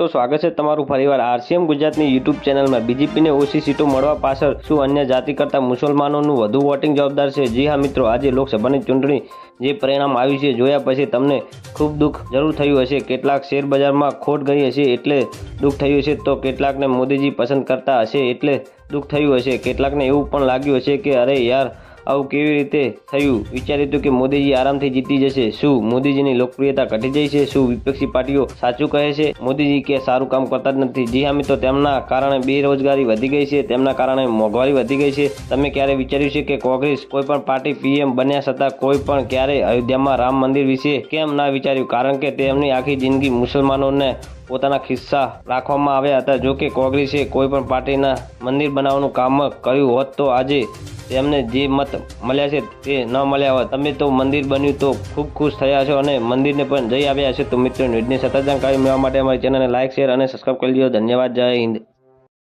તો સ્વાગત છે તમારું ફરીવાર આરસીએમ ગુજરાતની યુટ્યુબ ચેનલમાં. બીજેપીને ઓછી સીટો મળવા પાછળ શું અન્ય જાતિ કરતાં મુસલમાનોનું વધુ વોટિંગ જવાબદાર છે? જી હા મિત્રો, આજે લોકસભાની ચૂંટણી જે પરિણામ આવ્યું છે, જોયા પછી તમને ખૂબ દુઃખ જરૂર થયું હશે. કેટલાક શેર બજારમાં ખોટ ગઈ હશે એટલે દુઃખ થયું હશે. તો કેટલાકને મોદીજી પસંદ કરતા હશે એટલે દુઃખ થયું હશે. કેટલાકને એવું પણ લાગ્યું હશે કે અરે યાર આવું કેવી રીતે થયું? વિચાર્યું હતું કે મોદીજી આરામથી જીતી જશે. શું મોદીજીની લોકપ્રિયતા ઘટી જાય છે? શું વિપક્ષી પાર્ટીઓ સાચું કહે છે? મોદીજી કે સારું કામ કરતા જ નથી. જી હા મિત્રો, તેમના કારણે બેરોજગારી વધી ગઈ છે. તેમના કારણે મોંઘવારી વધી ગઈ છે. તમે ક્યારે વિચાર્યું છે કે કોંગ્રેસ કોઈ પણ પાર્ટી પીએમ બન્યા છતાં કોઈ પણ ક્યારે અયોધ્યામાં રામ મંદિર વિશે કેમ ના વિચાર્યું? કારણ કે તેમની આખી જિંદગી મુસલમાનોને પોતાના ખિસ્સા રાખવામાં આવ્યા હતા. જો કે કોંગ્રેસે કોઈ પણ પાર્ટીના મંદિર બનાવવાનું કામ કર્યું હોત તો આજે તેમને જે મત મળ્યા છે તે ન મળ્યા હોત. તમે તો મંદિર બન્યું તો ખૂબ ખુશ થયા છો અને મંદિરને પણ જઈ આવ્યા છે. તો મિત્રો, ન્યૂઝની સતત જાણકારી મેળવવા માટે અમારી ચેનલને લાઇક શેર અને સબસ્ક્રાઈબ કરી લો ધન્યવાદ. જય હિન્દ.